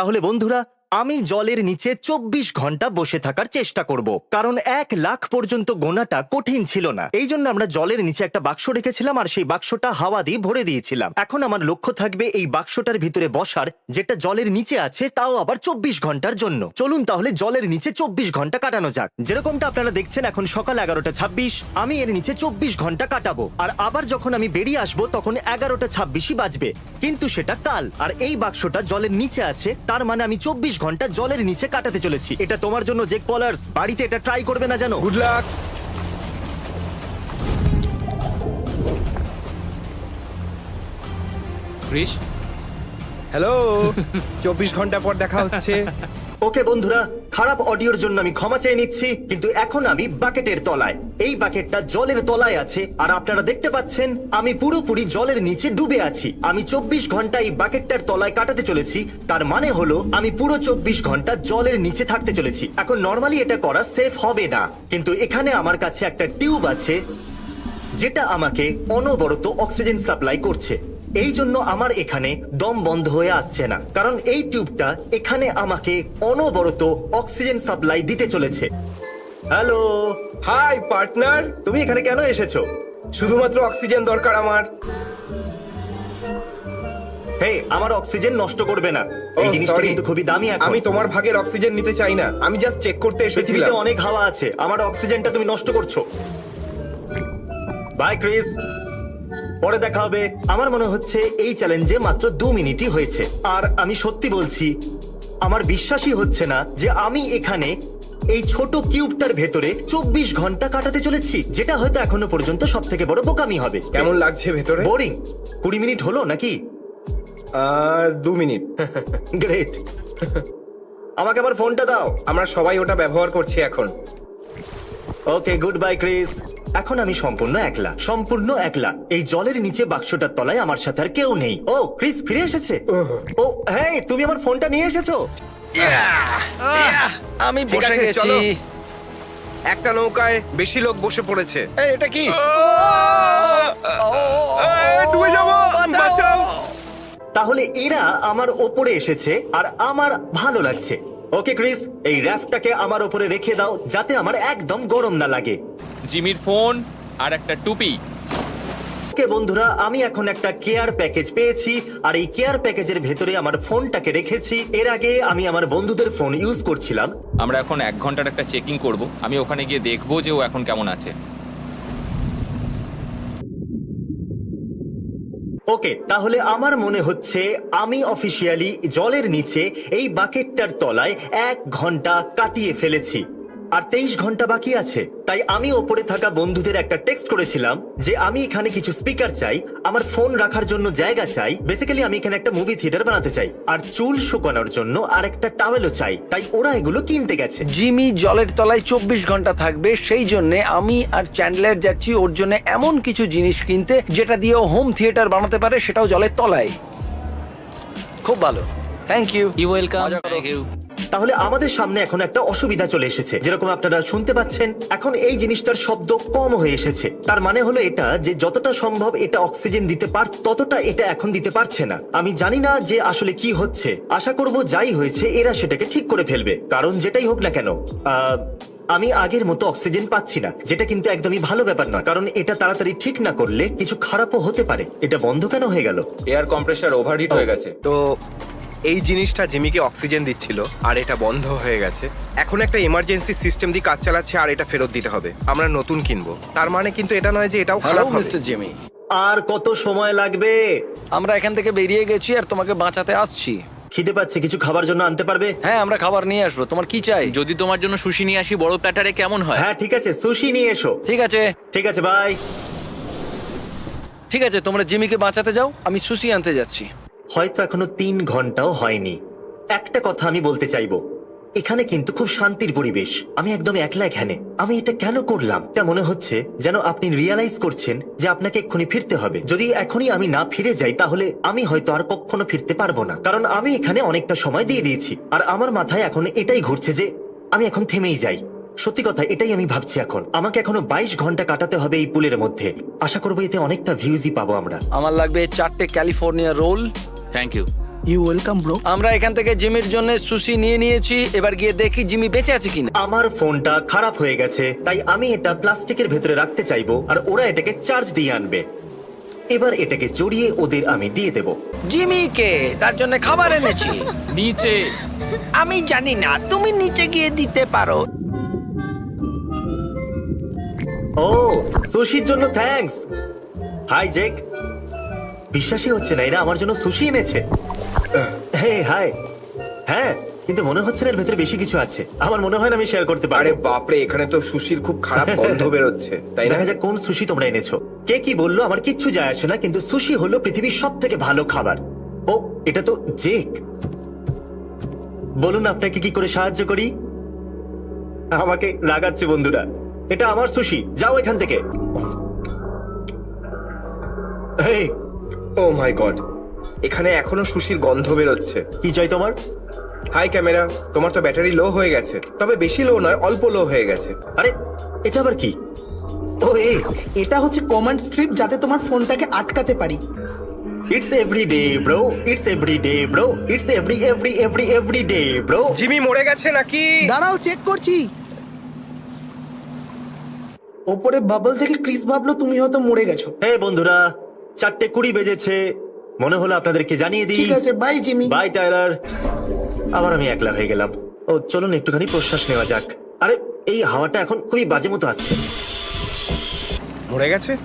তাহলে বন্ধুরা আমি জলের নিচে চব্বিশ ঘণ্টা বসে থাকার চেষ্টা করব, কারণ এক লাখ পর্যন্ত গোনাটা কঠিন ছিল না। এই জন্য আমরা জলের নিচে একটা বাক্স রেখেছিলাম আর সেই বাক্সটা হাওয়া দিয়ে ভরে দিয়েছিলাম। এখন আমার লক্ষ্য থাকবে এই বাক্সটার ভিতরে বসার, যেটা জলের নিচে আছে তাও আবার চব্বিশ ঘণ্টার জন্য। চলুন তাহলে জলের নিচে চব্বিশ ঘণ্টা কাটানো যাক। যেরকমটা আপনারা দেখছেন এখন সকাল এগারোটা ছাব্বিশ, আমি এর নিচে চব্বিশ ঘণ্টা কাটাবো। আর আবার যখন আমি বেরিয়ে আসব তখন এগারোটা ছাব্বিশই বাজবে। কিন্তু সেটা কাল, আর এই বাক্সটা জলের নিচে আছে, তার মানে আমি চব্বিশ ঘণ্টা জলের নিচে কাটাতে চলেছি। এটা তোমার জন্য জেক পলার্স। বাড়িতে এটা ট্রাই করবে না জানো। গুড লাক হ্যালো চব্বিশ ঘণ্টা পর দেখা হচ্ছে। ওকে বন্ধুরা খারাপ অডিওর জন্য আমি ক্ষমা চেয়ে নিচ্ছি, কিন্তু এখন আমি বাকেটের তলায়। এই বাকেটটা জলের তলায় আছে, আর আপনারা দেখতে পাচ্ছেন, আমি পুরোপুরি জলের নিচে ডুবে আছি। আমি চব্বিশ ঘণ্টা এই বাকেটটার তলায় কাটাতে চলেছি, তার মানে হলো, আমি পুরো চব্বিশ ঘণ্টা জলের নিচে থাকতে চলেছি। এখন নর্মালি এটা করা সেফ হবে না, কিন্তু এখানে আমার কাছে একটা টিউব আছে, যেটা আমাকে অনবরত অক্সিজেন সাপ্লাই করছে। এই জন্য আমার এখানে দম বন্ধ হয়ে আসছে না কারণ এই টিউবটা এখানে আমাকে অনবরত অক্সিজেন সাপ্লাই দিতে চলেছে। হ্যালো? Hi partner. তুমি এখানে কেন এসেছ? শুধুমাত্র অক্সিজেন দরকার আমার। হে আমার অক্সিজেন নষ্ট করবে না। এই Oh, জিনিসটা sorry. কিন্তু খুবই দামি এখন। আমি তোমার ভাগের অক্সিজেন নিতে চাই না। আমি জাস্ট চেক করতে পৃথিবীতে এসেছিলাম অনেক হাওয়া আছে। আমার অক্সিজেনটা তুমি নষ্ট করছ। বাই ক্রিস পরে দেখা হবে। আমার মনে হচ্ছে এই চ্যালেঞ্জে মাত্র দু মিনিটই হয়েছে। আর আমি সত্যি বলছি আমার বিশ্বাসই হচ্ছে না যে আমি এখানে এই ছোট কিউবটার ভেতরে চব্বিশ ঘণ্টা কাটাতে চলেছি যেটা হয়তো এখনও পর্যন্ত সব থেকে বড় বোকামি হবে। কেমন লাগছে ভেতরে? বোরিং কুড়ি মিনিট হলো নাকি? দু মিনিট। গ্রেট আমাকে আবার ফোনটা দাও। আমরা সবাই ওটা ব্যবহার করছি এখন। ওকে গুড বাই ক্রিস এখন আমি সম্পূর্ণ একলা সম্পূর্ণ একলা। এই জলের নিচে বাক্সটার তলায় আমার সাথে আর কেউ নেই। ও ক্রিস ফিরে এসেছে। ও হ্যাঁ তুমি আমার ফোনটা নিয়ে এসেছ? আমি বসে গেছি। চলো। একটা নৌকায় বেশি লোক বসে পড়েছে। এটা কি? ডুবে যাব! বাঁচাও! তাহলে এরা আমার ওপরে এসেছে আর আমার ভালো লাগছে। ওকে ক্রিস এই র্যাফটাকে আমার ওপরে রেখে দাও যাতে আমার একদম গরম না লাগে। জিমির ফোন আর একটা টুপি। ওকে বন্ধুরা আমি এখন একটা কেয়ার প্যাকেজ পেয়েছি আর এই কেয়ার প্যাকেজের ভেতরে আমার ফোনটাকে রেখেছি। এর আগে আমি আমার বন্ধুদের ফোন ইউজ করছিলাম। আমরা এখন এক ঘণ্টার একটা চেকিং করব। আমি ওখানে গিয়ে দেখব যে ও এখন কেমন আছে। ওকে তাহলে আমার মনে হচ্ছে আমি অফিসিয়ালি জলের নিচে এই বাকেটটার তলায় এক ঘণ্টা কাটিয়ে ফেলেছি। আর তেইশ ঘণ্টা বাকি আছে। তাই আমি ওপরে থাকা বন্ধুদের একটা টেক্সট করেছিলাম যে আমি এখানে কিছু স্পিকার চাই আমার ফোন রাখার জন্য জায়গা চাই বেসিক্যালি আমি এখানে একটা মুভি থিয়েটার বানাতে চাই আর চুল শুকানোর জন্য আর একটা টাওয়েলও চাই তাই ওরা এগুলো কিনতে গেছে। জিমি জলের তলায় চব্বিশ ঘণ্টা থাকবে সেই জন্য আমি আর চ্যান্ডলার যাচ্ছি ওর জন্য এমন কিছু জিনিস কিনতে যেটা দিয়ে হোম থিয়েটার বানাতে পারে সেটাও জলের তলায়। খুব ভালো। Thank you you welcome thank you তাহলে আমাদের সামনে এখন একটা অসুবিধা চলে এসেছে। যেরকম আপনারা শুনতে পাচ্ছেন এখন এই জিনিসটার শব্দ কম হয়ে এসেছে। তার মানে হলো এটা যে যতটা সম্ভব এটা অক্সিজেন দিতে পার ততটা এটা এখন দিতে পারছে না। আমি জানি না যে আসলে কি হচ্ছে। আশা করব যাই হয়েছে এরা সেটাকে ঠিক করে ফেলবে। কারণ যেটাই হোক না কেন আহ, আমি আগের মতো অক্সিজেন পাচ্ছি না। যেটা কিন্তু একদমই ভালো ব্যাপার না কারণ এটা তাড়াতাড়ি ঠিক না করলে কিছু খারাপও হতে পারে। এটা বন্ধ কেন হয়ে গেল? এয়ার কম্প্রেসার ওভারহিট হয়ে গেছে। তো এই জিনিসটা জিমিকে অক্সিজেন দিচ্ছিল আর এটা বন্ধ হয়ে গেছে। এখন একটা ইমার্জেন্সি সিস্টেম দিয়ে কাজ চালাচ্ছে আর এটা ফেরত দিতে হবে। আমরা নতুন কিনবো। তার মানে কিন্তু এটা নয় যে এটাও হ্যালো খারাপ হবে। মিস্টার জিমি আর কত সময় লাগবে? আমরা এখান থেকে বেরিয়ে গেছি আর তোমাকে বাঁচাতে আসছি। খিদে পাচ্ছে কিছু খাবার জন্য আনতে পারবে? হ্যাঁ আমরা খাবার নিয়ে আসব। তোমার কি চাই? যদি তোমার জন্য সুশি নিয়ে আসি বড় প্যাটারে কেমন হয়? হ্যাঁ ঠিক আছে সুশি নিয়ে এসো। ঠিক আছে। ঠিক আছে বাই ঠিক আছে তোমরা জিমিকে বাঁচাতে যাও আমি সুশি আনতে যাচ্ছি। হয়তো এখনও তিন ঘন্টাও হয়নি। একটা কথা আমি বলতে চাইব। এখানে কিন্তু খুব শান্তির পরিবেশ। আমি একদম একলা এখানে। আমি এটা কেন করলাম? এটা মনে হচ্ছে যেন আপনি রিয়ালাইজ করছেন যে আপনাকে এক্ষুনি ফিরতে হবে। যদি এখনই আমি না ফিরে যাই, তাহলে আমি হয়তো আর কখনো ফিরতে পারব না। কারণ আমি এখানে অনেকটা সময় দিয়ে দিয়েছি। আর আমার মাথায় এখন এটাই ঘুরছে যে আমি এখন থেমেই যাই। সত্যি কথা, এটাই আমি ভাবছি এখন। আমাকে এখনও বাইশ ঘণ্টা কাটাতে হবে এই পুলের মধ্যে। আশা করব এতে অনেকটা ভিউজই পাবো আমরা। আমার লাগবে চারটে California roll. Thank you you welcome bro আমরা এখান থেকে জিমির জন্য সুশি নিয়ে নিয়েছি। এবার গিয়ে দেখি জিমি বেঁচে আছে কিনা। আমার ফোনটা খারাপ হয়ে গেছে তাই আমি এটা প্লাস্টিকের ভেতরে রাখতে চাইব আর ওরা এটাকে চার্জ দিয়ে আনবে। এবার এটাকে জড়িয়ে ওদের আমি দিয়ে দেব। জিমিকে তার জন্য খাবার এনেছি। নিচে। আমি জানি না তুমি নিচে গিয়ে দিতে পারো। ও সুশির জন্য থ্যাঙ্কস হাই জেক বিশ্বাসই হচ্ছে না এরা আমার জন্য সুশি এনেছে। Hey hi. হ্যাঁ কিন্তু মনে হচ্ছে না এর ভেতরে বেশি কিছু আছে। আমার মনে হয় না আমি শেয়ার করতে পারি আরে বাপরে এখানে তো সুশির খুব খারাপ গন্ধ বেরোচ্ছে তাই না? দেখা যাক কোন সুশি তোমরা এনেছো। কে কি বলল আমার কিচ্ছু যায় আসে না কিন্তু সুশি হলো পৃথিবীর সব থেকে ভালো খাবার। ও এটা তো জেক। বলুন আপনাকে কি করে সাহায্য করি? আমাকে রাগাচ্ছে বন্ধুরা। এটা আমার সুশি যাও এখান থেকে। এই, ও মাই গড এখানে এখনও সুশির গন্ধ বেরোচ্ছে। কি চাই তোমার? হাই ক্যামেরা তোমার তো ব্যাটারি লো হয়ে গেছে। তবে বেশি লো নয় অল্প লো হয়ে গেছে। আরে এটা আবার কি? ও এই এটা হচ্ছে কমান্ড স্ট্রিপ যাতে তোমার ফোনটাকে আটকাতে পারি। It's every day bro it's every day bro it's every every every every day bro Jimmy মরে গেছে নাকি? দাঁড়াও চেক করছি। ওপরে বাবল থেকে ক্রিস ভাবলো তুমি হয়তো মরে গেছো। হে বন্ধুরা। চারটে কুড়ি বেজেছে। মনে হলো আপনাদেরকে জানিয়ে দিই। ঠিক আছে বাই জিমি বাই টাইলার আবার আমি একলা হয়ে গেলাম। ও চলুন একটুখানি প্রশ্বাস নেওয়া যাক। আরে এই হাওয়াটা এখন খুবই বাজে মতো আসছে। মরে গেছে?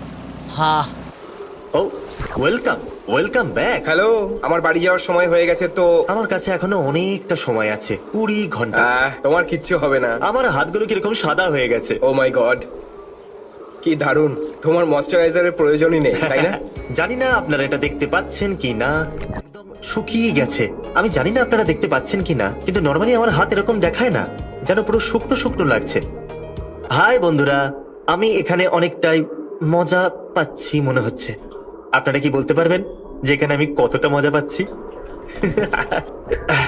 ও ওয়েলকাম ওয়েলকাম ব্যাক হ্যালো আমার বাড়ি যাওয়ার সময় হয়ে গেছে তো। আমার কাছে এখনও অনেকটা সময় আছে কুড়ি ঘণ্টা। আহ, তোমার কিচ্ছু হবে না। আমার হাতগুলো কীরকম সাদা হয়ে গেছে। ও মাই গড কি দারুণ। তোমার ময়শ্চারাইজারের প্রয়োজনই নেই, তাই না? জানি না আপনারা এটা দেখতে পাচ্ছেন কি না। একদম শুকিয়ে গেছে। আমি জানি না আপনারা দেখতে পাচ্ছেন কি না, কিন্তু নর্মালি আমার হাত এরকম দেখায় না, যেন পুরো শুকনো শুকনো লাগছে। হাই বন্ধুরা, আমি এখানে অনেকটাই মজা পাচ্ছি মনে হচ্ছে। আপনারা কি বলতে পারবেন যে এখানে আমি কতটা মজা পাচ্ছি?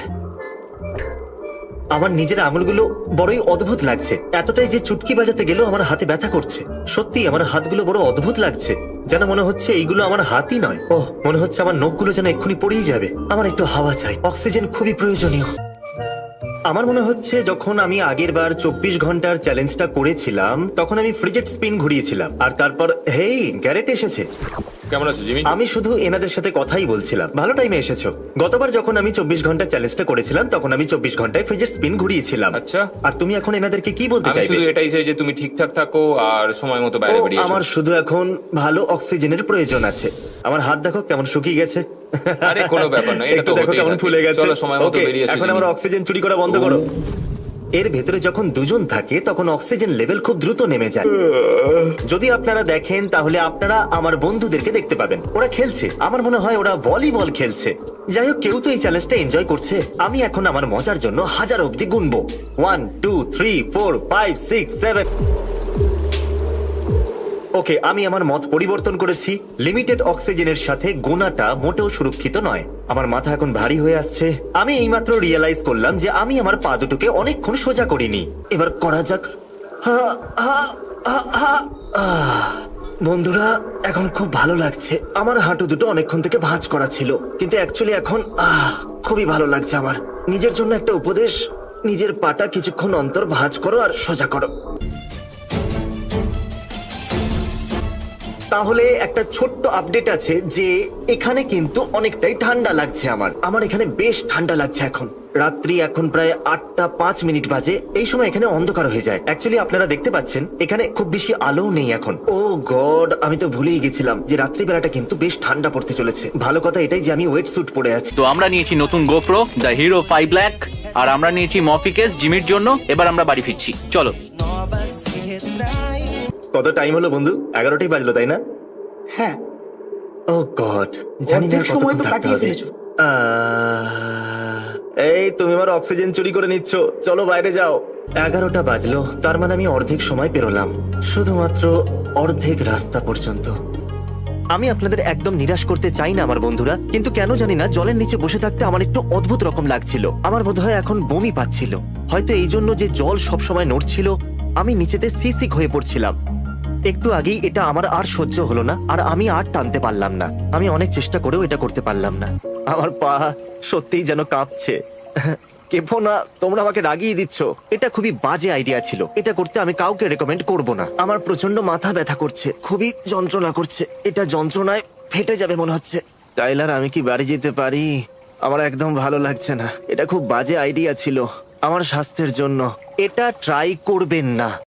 আমার নিজের আঙুলগুলো বড়ই অদ্ভুত লাগছে। এতটাই যে চুটকি বাজাতে গেলেও আমার হাতে ব্যথা করছে। সত্যি আমার হাতগুলো বড় অদ্ভুত লাগছে। যেন মনে হচ্ছে এইগুলো আমার হাতই নয়। ওহ, মনে হচ্ছে আমার নখগুলো যেন এক্ষুনি পড়েই যাবে। আমার একটু হাওয়া চাই। অক্সিজেন খুবই প্রয়োজনীয়। আমার মনে হচ্ছে যখন আমি আগের বার চব্বিশ ঘণ্টার চ্যালেঞ্জটা করেছিলাম, তখন আমি ফ্রিজেট স্পিন ঘুরিয়েছিলাম। আর তারপর, হেই, গ্যারেট এসেছে। কেমন আছো জিমি? আমি শুধু এনাদের সাথে কথাই বলছিলাম। ভালো টাইমে এসেছ। গতবার যখন আমি চব্বিশ ঘণ্টা চ্যালেঞ্জটা করেছিলাম তখন আমি চব্বিশ ঘন্টায় ফ্রিজের স্পিন ঘুরিয়েছিলাম। আচ্ছা। আর তুমি এখন এনাদেরকে কি বলতে আমি চাইবে? শুধু এটাই চাই যে তুমি ঠিকঠাক থাকো আর সময় মতো বাইরে ও, বেরিয়ে আমার শুধু এখন ভালো অক্সিজেনের প্রয়োজন আছে। আমার হাত দেখো কেমন শুকিয়ে গেছে। আরে কোনো ব্যাপার নয়, এটা একটু তো দেখো হতেই কেমন থাকে। ফুলে গেছে। চলো, সময় মতো বেরিয়ে এসো, এখন জিমি। আমার অক্সিজেন চুরি করা বন্ধ করো। এর ভেতরে যখন দুজন থাকে, তখন অক্সিজেন লেভেল খুব দ্রুত নেমে যায়। যদি আপনারা দেখেন, তাহলে আপনারা আমার বন্ধুদেরকে দেখতে পাবেন। ওরা খেলছে। আমার মনে হয় ওরা ভলিবল খেলছে। যাই হোক, কেউ তো এই চ্যালেঞ্জটা এনজয় করছে। আমি এখন আমার মজার জন্য হাজার অব্দি গুনবো। One two three four five six seven okay, আমি আমার মত পরিবর্তন করেছি। লিমিটেড অক্সিজেনের সাথে গোনাটা মোটেও সুরক্ষিত নয়। আমার মাথা এখন ভারী হয়ে আসছে। আমি এইমাত্র রিয়েলাইজ করলাম যে আমি আমার পা দুটোকে অনেকক্ষণ সোজা করিনি। এবার করা যাক। বন্ধুরা, এখন খুব ভালো লাগছে। আমার হাঁটু দুটো অনেকক্ষণ থেকে ভাঁজ করা ছিল। কিন্তু অ্যাকচুয়ালি এখন, আহ, খুবই ভালো লাগছে আমার। নিজের জন্য একটা উপদেশ, নিজের পাটা কিছুক্ষণ অন্তর ভাঁজ করো আর সোজা করো। তাহলে একটা ছোট্ট আপডেট আছে যে এখানে কিন্তু অনেকটাই ঠান্ডা লাগছে আমার। আমার এখানে বেশ ঠান্ডা লাগছে এখন। রাত্রি এখন প্রায় আটটা পাঁচ মিনিট বাজে। এই সময় এখানে অন্ধকার হয়ে যায়। অ্যাকচুয়ালি আপনারা দেখতে পাচ্ছেন, এখানে খুব বেশি আলো নেই এখন। ও গড, আমি তো ভুলেই গেছিলাম যে রাত্রিবেলাটা কিন্তু বেশ ঠান্ডা পড়তে চলেছে। ভালো কথা এটাই যে আমি ওয়েট স্যুট পরে আছি। তো আমরা নিয়েছি নতুন GoPro the hero five black আর আমরা নিয়েছি মফিকেস জিমির জন্য। এবার আমরা বাড়ি ফিরছি। চলো। কত টাইম হলো বন্ধু? এগারোটাই বাজলো তাই না? হ্যাঁ। ও গড জানি না অর্ধেক সময় কতক্ষণ তো থাকতে কাটিয়ে হবে। ফেলেছো। আহ, এই তুমি আমার অক্সিজেন চুরি করে নিচ্ছ। চলো বাইরে যাও। এগারোটা বাজলো তার মানে আমি অর্ধেক সময় পেরোলাম। শুধুমাত্র অর্ধেক রাস্তা পর্যন্ত। আমি আপনাদের একদম নিরাশ করতে চাই না আমার বন্ধুরা কিন্তু কেন জানি না জলের নিচে বসে থাকতে আমার একটু অদ্ভুত রকম লাগছিল। আমার বোধহয় এখন বমি পাচ্ছিল। হয়তো এই জন্য যে জল সবসময় নড়ছিল আমি নিচেতে সিসিক হয়ে পড়ছিলাম। একটু আগেই এটা আমার আর সহ্য হলো না, আর আমি আর টানতে পারলাম না। আমি অনেক চেষ্টা করেও এটা করতে পারলাম না। আমার পা সত্যিই যেন কাঁপছে। কেপো না, তোমরা আমাকে রাগিয়ে দিচ্ছ। এটা খুবই বাজে আইডিয়া ছিল। এটা করতে আমি কাউকে রেকমেন্ড করব না। আমার প্রচণ্ড মাথা ব্যথা করছে, খুবই যন্ত্রণা করছে। এটা যন্ত্রণায় ফেটে যাবে মনে হচ্ছে। টাইলার, আমি কি বাড়ি যেতে পারি? আমার একদম ভালো লাগছে না। এটা খুব বাজে আইডিয়া ছিল। আমার স্বাস্থ্যের জন্য। এটা ট্রাই করবেন না।